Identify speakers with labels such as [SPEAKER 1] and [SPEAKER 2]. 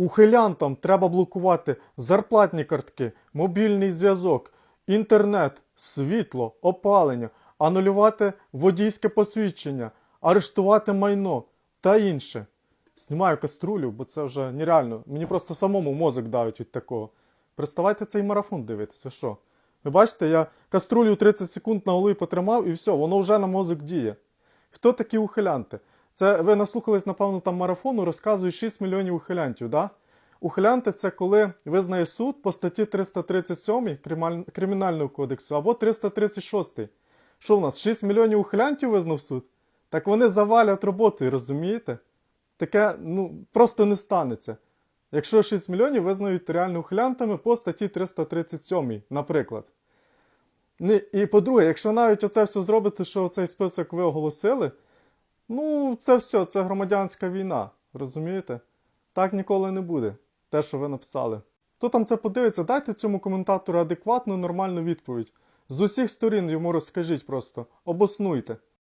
[SPEAKER 1] Ухилянтам треба блокувати зарплатні картки, мобільний зв'язок, інтернет, світло, опалення, анулювати водійське посвідчення, арештувати майно та інше. Знімаю каструлю, бо це вже нереально. Мені просто самому мозок давить від такого. Представайте цей марафон дивитися, що? Ви бачите, я каструлю 30 секунд на голові потримав і все, воно вже на мозок діє. Хто такі ухилянти? Це ви наслухались, напевно, там марафону, розказують 6 мільйонів ухилянтів, да? Ухилянти це коли визнає суд по статті 337 Кримінального кодексу або 336. Що в нас? 6 мільйонів ухилянтів визнав суд? Так вони завалять роботою, розумієте? Таке ну, просто не станеться. Якщо 6 мільйонів визнають реально ухилянтами по статті 337, наприклад. І по-друге, якщо навіть оце все зробити, що цей список ви оголосили, ну це все, це громадянська війна, розумієте? Так ніколи не буде, те, що ви написали. Хто там це подивиться, дайте цьому коментатору адекватну, нормальну відповідь. З усіх сторін йому розкажіть просто, обоснуйте.